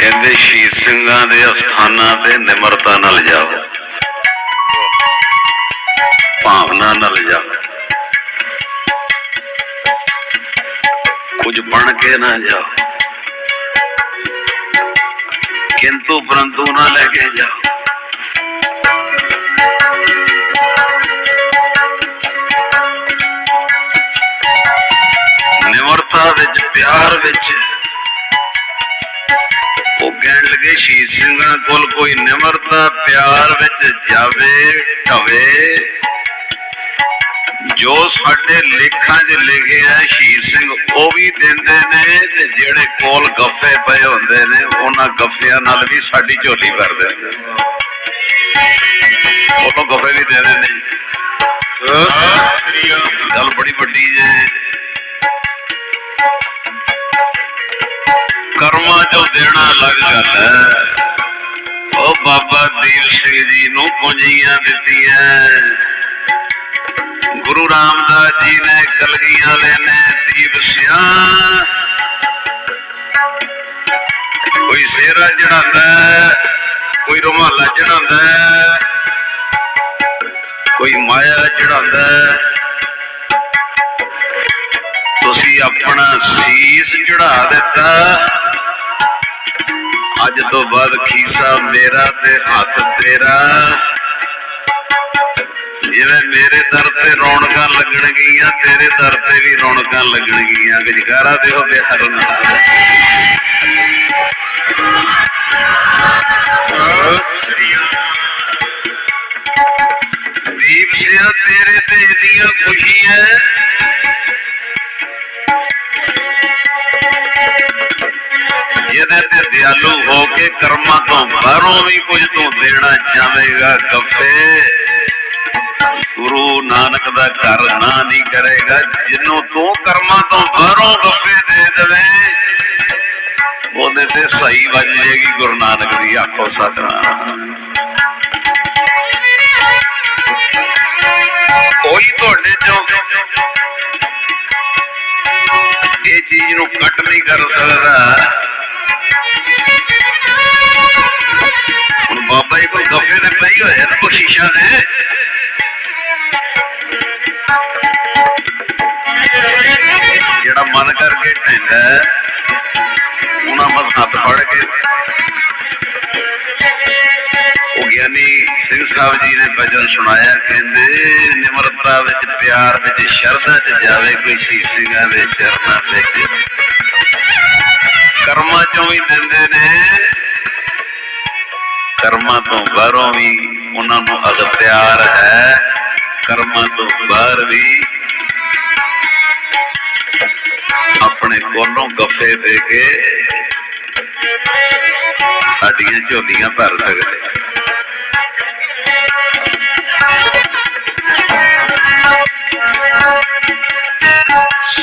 ਕਹਿੰਦੇ ਸ਼ਹੀਦ ਸਿੰਘਾਂ ਦੇ ਅਸਥਾਨਾਂ ਤੇ ਨਿਮਰਤਾ ਨਾਲ ਜਾਓ। ਭਾਵਨਾ ਨਾਲ ਜਾਓ। ਕੁਝ ਬਣ ਕੇ ਨਾ ਜਾਓ। ਕਿੰਤੂ ਪਰੰਤੂ ਨਾ ਲੈ ਕੇ ਜਾਓ। ਨਿਮਰਤਾ ਵਿੱਚ, ਪਿਆਰ ਵਿੱਚ ਕਹਿਣ ਲੱਗੇ ਸ਼ਹੀਦ ਸਿੰਘਾਂ ਕੋਲ ਕੋਈ ਨਿਮਰਤਾ ਪਿਆਰ ਵਿੱਚ ਜਾਵੇ ਢਵੇ ਜੋ ਸਾਡੇ ਲੇਖਾਂ 'ਚ ਲਿਖਿਆ ਸ਼ਹੀਦ ਸਿੰਘ ਉਹ ਵੀ ਦਿੰਦੇ ਨੇ ਤੇ ਜਿਹੜੇ ਕੋਲ ਗੱਫੇ ਪਏ ਹੁੰਦੇ ਨੇ ਉਹਨਾਂ ਗੱਫਿਆਂ ਨਾਲ ਵੀ ਸਾਡੀ ਝੋਲੀ ਭਰਦੇ ਨੇ। ਉਹਨੂੰ ਗੱਫੇ ਵੀ ਦੇ ਦਿੰਦੇ ਨੇ ਗੱਲ ਬੜੀ ਵੱਡੀ ਜੇ। ਕਰਮਾਂ ਚੋਂ ਦੇਣਾ ਅਲੱਗ ਜਾਂਦਾ ਉਹ ਬਾਬਾ ਦੀਪ ਸਿੰਘ ਜੀ ਨੂੰ ਪੂੰਜੀਆਂ ਦਿੱਤੀਆਂ। ਗੁਰੂ ਰਾਮਦਾਸ ਜੀ ਨੇ ਕਲਗੀਆਂ ਲੈਨੇ ਦੀਪ ਸਿਆਂ। ਕੋਈ ਸੇਰਾ ਚੜਾਉਂਦਾ ਕੋਈ ਰੁਮਾਲਾ ਚੜਾਉਂਦਾ ਕੋਈ ਮਾਇਆ ਚੜਾਉਂਦਾ ਤੁਸੀਂ ਆਪਣਾ ਸੀਸ ਚੜਾ ਦਿੱਤਾ। ਅੱਜ ਤੋਂ ਬਾਅਦ ਖੀਸਾ ਮੇਰਾ ਤੇ ਹੱਥ ਤੇਰਾ। ਜਿਵੇਂ ਮੇਰੇ ਦਰ ਤੇ ਰੌਣਕਾਂ ਲੱਗਣਗੀਆਂ, ਤੇਰੇ ਦਰ ਤੇ ਵੀ ਰੌਣਕਾਂ ਲੱਗਣਗੀਆਂ। ਗਜਕਾਰਾ ਦਿਓ ਬਿਹਾਰ ਨਾਲ ਜਿਹਦੇ ਤੇ ਦਿਆਲੂ ਹੋ ਕੇ ਕਰਮਾਂ ਤੋਂ ਬਾਹਰੋਂ ਵੀ ਕੁਝ ਤੂੰ ਦੇਣਾ ਚਾਹੇਗਾ ਗੱਫੇ ਗੁਰੂ ਨਾਨਕ ਦਾ ਘਰ ਨਾ ਨਹੀਂ ਕਰੇਗਾ ਜਿੰਨੂੰ ਤੂੰ ਕਰਮਾਂ ਤੋਂ ਬਾਹਰੋਂ ਗੱਫੇ ਦੇ ਦੇਵੇਂ, ਉਹਦੇ ਤੇ ਸਹੀ ਵੱਜ ਜੇਗੀ ਗੁਰੂ ਨਾਨਕ ਦੀ ਆਖੋ ਸਤਨਾਮ। ਕੋਈ ਤੁਹਾਡੇ ਚੋਂ ਇਹ ਚੀਜ਼ ਨੂੰ ਕੱਟ ਨਹੀਂ ਕਰ ਸਕਦਾ। ਹੋਏ ਆ ਜਿਹੜਾ ਮਨ ਕਰਕੇ ਢੈਂਦਾ ਉਹਨਾਂ ਮਤ ਹੱਥ ਫੜ ਕੇ ਉਹ ਗਿਆਨੀ ਸਿੰਘ ਸਾਹਿਬ ਜੀ ਨੇ ਭਜਨ ਸੁਣਾਇਆ, ਕਹਿੰਦੇ, ਨਿਮਰਤਾ ਵਿੱਚ, ਪਿਆਰ ਵਿੱਚ, ਸ਼ਰਧਾ ਚ ਜਾਵੇ ਕੋਈ ਸ਼ਹੀਦ ਦੇ ਚਰਨਾਂ ਵਿੱਚ ਕਰਮਾਂ ਚੋਂ ਵੀ ਦਿੰਦੇ ਨੇ, ਕਰਮਾਂ ਤੋਂ ਬਾਹਰੋਂ ਵੀ ਉਹਨਾਂ ਨੂੰ ਅਗਤਿਆਰ ਹੈ, ਕਰਮਾਂ ਤੋਂ ਬਾਹਰ ਵੀ ਆਪਣੇ ਕੋਲੋਂ ਗੱਫੇ ਦੇ ਕੇ ਸਾਡੀਆਂ ਝੋਲੀਆਂ ਭਰ ਸਕਦੇ।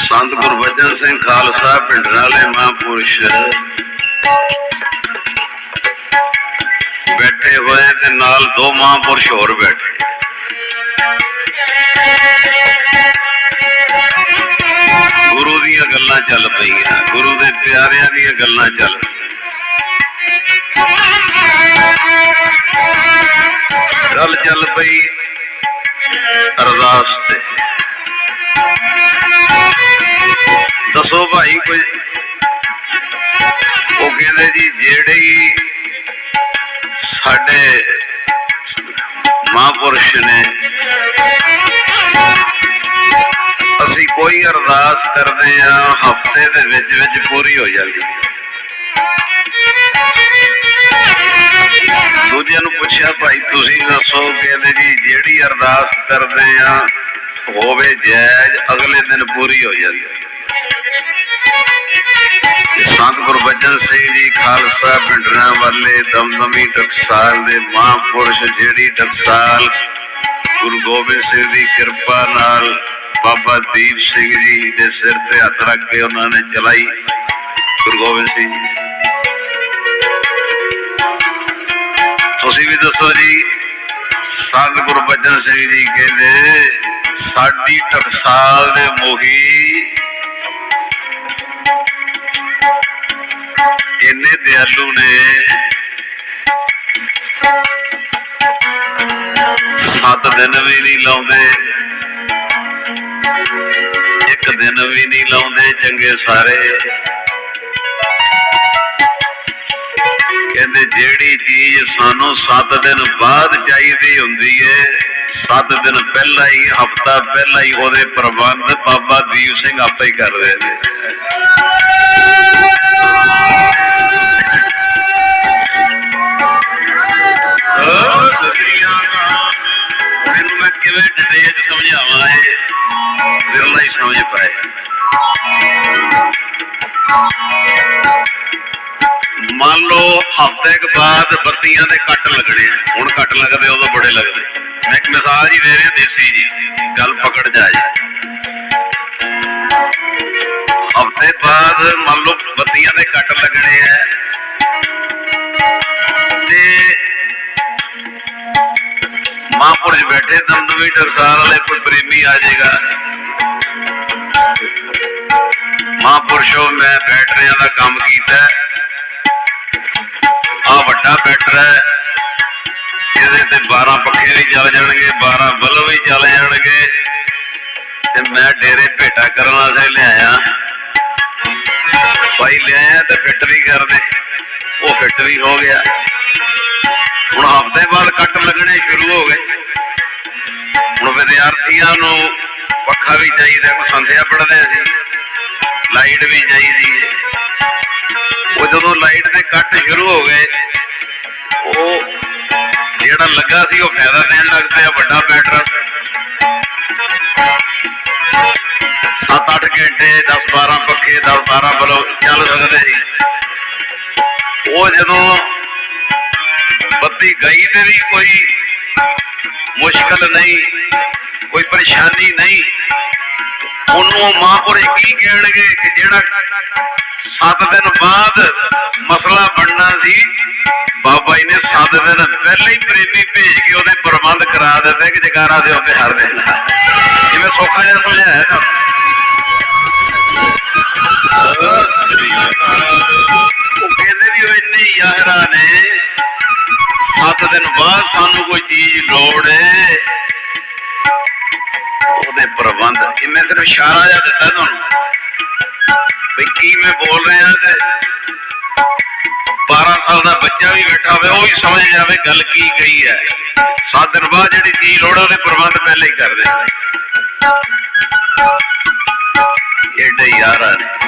ਸੰਤ ਗੁਰਬਚਨ ਸਿੰਘ ਖਾਲਸਾ ਪਿੰਡ ਵਾਲੇ ਮਹਾਂਪੁਰਸ਼ ਬੈਠੇ ਹੋਏ ਤੇ ਨਾਲ ਦੋ ਮਹਾਂਪੁਰਸ਼ ਹੋਰ ਬੈਠੇ। ਗੁਰੂ ਦੀਆਂ ਗੱਲਾਂ ਚੱਲ ਪਈਆਂ, ਗੁਰੂ ਦੇ ਪਿਆਰਿਆਂ ਦੀਆਂ ਗੱਲਾਂ ਚੱਲ ਗੱਲ ਚੱਲ ਪਈ ਅਰਦਾਸ ਤੇ। ਦੱਸੋ ਭਾਈ ਕੋਈ, ਉਹ ਕਹਿੰਦੇ ਜੀ, ਜਿਹੜੇ ਸਾਡੇ ਮਹਾਂਪੁਰਸ਼ ਨੇ ਅਸੀਂ ਕੋਈ ਅਰਦਾਸ ਕਰਦੇ ਆ ਹਫ਼ਤੇ ਦੇ ਵਿੱਚ ਵਿੱਚ ਪੂਰੀ ਹੋ ਜਾਂਦੀ ਦੂਜਿਆਂ ਨੂੰ ਪੁੱਛਿਆ, ਭਾਈ, ਤੁਸੀਂ ਦੱਸੋ ਕਹਿੰਦੇ ਜੀ ਜਿਹੜੀ ਅਰਦਾਸ ਕਰਦੇ ਆ ਹੋਵੇ ਜਾਇਜ਼, ਅਗਲੇ ਦਿਨ ਪੂਰੀ ਹੋ ਜਾਂਦੀ ਸੰਤ ਗੁਰਬਚਨ ਸਿੰਘ ਜੀ ਖਾਲਸਾ ਪਿੰਡਰਾਂ ਵਾਲੇ ਦਮਦਮੀ ਟਕਸਾਲ ਦੇ ਮਹਾਂਪੁਰਸ਼ ਜਿਹੜੀ ਟਕਸਾਲ। ਗੁਰੂ ਗੋਬਿੰਦ ਸਿੰਘ ਦੀ ਕਿਰਪਾ ਨਾਲ ਬਾਬਾ ਦੀਪ ਸਿੰਘ ਜੀ ਦੇ ਸਿਰ ਤੇ ਹੱਥ ਰੱਖ ਕੇ ਉਹਨਾਂ ਨੇ ਚਲਾਈ। ਗੁਰੂ ਗੋਬਿੰਦ ਸਿੰਘ ਜੀ। ਤੁਸੀਂ ਵੀ ਦੱਸੋ ਜੀ, ਸੰਤ ਗੁਰਬਚਨ ਸਿੰਘ ਜੀ ਕਹਿੰਦੇ, ਸਾਡੀ ਟਕਸਾਲ ਦੇ ਮੋਹੀ ਇੰਨੇ ਦਿਆਲੂ ਨੇ। ਸੱਤ ਦਿਨ ਵੀ ਨਹੀਂ ਲਾਉਂਦੇ। ਇੱਕ ਦਿਨ ਵੀ ਨਹੀਂ ਲਾਉਂਦੇ ਚੰਗੇ ਸਾਰੇ। ਕਹਿੰਦੇ ਜਿਹੜੀ ਚੀਜ਼ ਸਾਨੂੰ 7 ਦਿਨ ਬਾਅਦ ਚਾਹੀਦੀ ਹੁੰਦੀ ਏ 7 ਦਿਨ ਪਹਿਲਾਂ ਹੀ, ਹਫਤਾ ਪਹਿਲਾਂ ਹੀ ਉਹਦੇ ਪ੍ਰਬੰਧ ਬਾਬਾ ਦੀਪ ਸਿੰਘ ਆਪੇ ਹੀ ਕਰਦੇ ਨੇ। ਮੰਨ ਲਓ ਹਫ਼ਤੇ ਕੁ ਬਾਅਦ ਬੱਤੀਆਂ ਦੇ ਕੱਟ ਲੱਗਣੇ ਆ। ਹੁਣ ਕੱਟ ਲੱਗਦੇ ਉਦੋਂ ਬੜੇ ਲੱਗਦੇ ਮੈਂ ਇੱਕ ਮਿਸਾਲ ਹੀ ਦੇ ਰਿਹਾ, ਦੇਸੀ ਜੀ। ਗੱਲ ਪਕੜ ਜਾਏ ਹਫ਼ਤੇ ਬਾਅਦ ਮੰਨ ਲਓ ਬੱਤੀਆਂ ਦੇ ਕੱਟ ਲੱਗਣੇ ਆ। ਤੇ ਮਹਾਂਪੁਰਸ਼ ਬੈਠੇ ਦਮਦਮੀ ਟਕਸਾਲ ਵਾਲੇ ਕੋਈ ਪ੍ਰੇਮੀ ਆ ਜਾਏਗਾ। ਮਹਾਂਪੁਰਸ਼ੋ ਮੈਂ ਬੈਟਰੀਆਂ ਦਾ ਕੰਮ ਕੀਤਾ। ਵੱਡਾ ਬੈਟਰ ਹੈ। ਇਹਦੇ ਤੇ 12 ਪੱਖੇ ਵੀ ਚੱਲ ਜਾਣਗੇ 12 ਬਲਬ ਵੀ ਚੱਲ ਜਾਣਗੇ। ਤੇ ਮੈਂ ਡੇਰੇ ਭੇਟਾ ਕਰਨ ਵਾਸਤੇ ਲਿਆਇਆ। ਭਾਈ ਲਿਆਇਆ ਤੇ ਫਿੱਟ ਵੀ ਕਰ ਉਹ ਫਿੱਟ ਵੀ ਹੋ ਗਿਆ। ਹੁਣ ਹਫ਼ਤੇ ਬਾਅਦ ਕੱਟ ਲੱਗਣੇ ਸ਼ੁਰੂ ਹੋ ਗਏ। ਹੁਣ ਵਿਦਿਆਰਥੀਆਂ ਨੂੰ ਪੱਖਾ ਵੀ ਚਾਹੀਦਾ ਕੋ ਸੰਧਿਆ ਪੜਦੇ ਸੀ। ਲਾਈਟ ਵੀ ਚਾਹੀਦੀ ਹੈ। ਉਹ ਜਦੋਂ ਲਾਈਟ ਦੇ ਕੱਟ ਸ਼ੁਰੂ ਹੋ ਗਏ ਜਿਹੜਾ ਲੱਗਾ ਸੀ ਉਹ ਫਾਇਦਾ ਦੇਣ ਲੱਗ ਪਿਆ ਵੱਡਾ ਬੈਟਰ। 7-8 ਘੰਟੇ 10-12 ਪੱਖੇ 10-12 ਬਲਬ ਚੱਲ ਸਕਦੇ ਸੀ। ਉਹ ਜਦੋਂ ਬੱਤੀ ਗਈ ਤੇ ਵੀ ਕੋਈ ਮੁਸ਼ਕਲ ਨਹੀਂ, ਕੋਈ ਪਰੇਸ਼ਾਨੀ ਨਹੀਂ, ਉਹਨੂੰ ਮਹਾਂਪੁਰਸ਼ ਕੀ ਕਹਿਣਗੇ ਕਿ ਜਿਹੜਾ 7 ਦਿਨ ਬਾਅਦ ਪਹਿਲਾਂ ਹੀ ਪ੍ਰੇਮੀ ਭੇਜ ਕੇ ਉਹਦੇ ਪ੍ਰਬੰਧ ਕਰਾ ਦਿੱਤੇ ਕਿ ਜਗਾਰਾ ਦੇ ਉੱਤੇ ਹਰ ਦਿਨ। ਜਿਵੇਂ ਸੌਖਾ ਜਿਹਾ ਸਮਝਾਇਆ ਨਾ। ਉਹ ਕਹਿੰਦੇ ਵੀ ਉਹ ਇੰਨੇ ਯਾਹਰਾ ਨੇ। 7 ਦਿਨ ਬਾਅਦ ਸਾਨੂੰ ਕੋਈ ਚੀਜ਼ ਲੋੜ ਹੈ ਉਹਦੇ ਪ੍ਰਬੰਧ। ਇਹ ਮੈਂ ਸਿਰਫ ਇਸ਼ਾਰਾ ਜਿਹਾ ਦਿੱਤਾ ਤੁਹਾਨੂੰ। ਵੀ ਕੀ ਮੈਂ ਬੋਲ ਰਿਹਾ ਤੇ ਸਾਲ ਦਾ ਬੱਚਾ ਵੀ ਬੈਠਾ ਹੋਵੇ, ਉਹ ਵੀ ਸਮਝ ਜਾਵੇ ਗੱਲ ਕੀ ਕਹੀ ਹੈ। ਸੱਤ ਦਿਨ ਬਾਅਦ ਜਿਹੜੀ ਚੀਜ਼ ਲੋੜ ਆ ਉਹਦੇ ਪ੍ਰਬੰਧ ਪਹਿਲਾਂ ਹੀ ਕਰ ਦੇ ਏਡੇ ਯਾਰਾਂ ਨੇ।